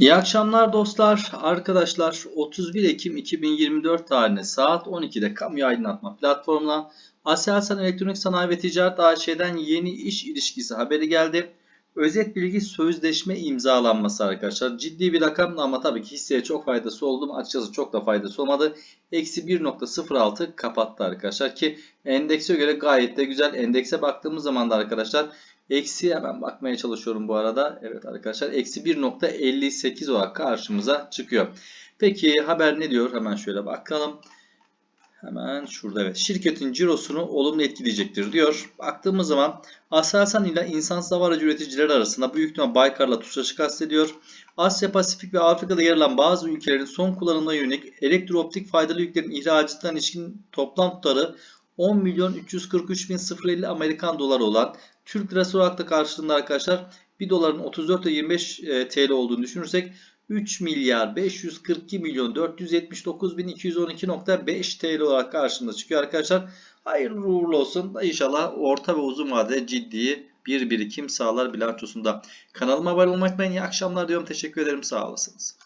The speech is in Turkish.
İyi akşamlar dostlar, arkadaşlar. 31 Ekim 2024 tarihinde saat 12'de kamu aydınlatma platformuna Aselsan Elektronik Sanayi ve Ticaret AŞ'den yeni iş ilişkisi haberi geldi. Özet bilgi sözleşme imzalanması arkadaşlar. Ciddi bir rakam ama tabii ki hisseye çok faydası oldu mu? Açıkçası çok da faydası olmadı. Eksi 1.06 kapattı arkadaşlar ki endekse göre gayet de güzel. Endekse baktığımız zaman da arkadaşlar Eksi hemen bakmaya çalışıyorum bu arada. Evet arkadaşlar eksi 1.58 olarak karşımıza çıkıyor. Peki haber ne diyor? Hemen şöyle bakalım. Hemen şurada evet. Şirketin cirosunu olumlu etkileyecektir diyor. Baktığımız zaman Aselsan ile insansız hava aracı üreticileri arasında büyük ihtimal Baykar'la TUSAŞ'ı kastediyor. Asya Pasifik ve Afrika'da yer alan bazı ülkelerin son kullanımına yönelik elektrooptik faydalı yüklerin ihracatından ilişkin toplam tutarı 10 milyon 343 bin 050 Amerikan doları olan Türk lirası olarak da karşılığında arkadaşlar 1 doların 34 ile 25 e, TL olduğunu düşünürsek 3 milyar 542 milyon 479 bin 212.5 TL olarak karşımıza çıkıyor arkadaşlar. Hayırlı uğurlu olsun. İnşallah orta ve uzun vadede ciddi bir birikim sağlar bilançosunda. Kanalıma abone olmak ben iyi akşamlar diyorum. Teşekkür ederim. Sağ olasınız.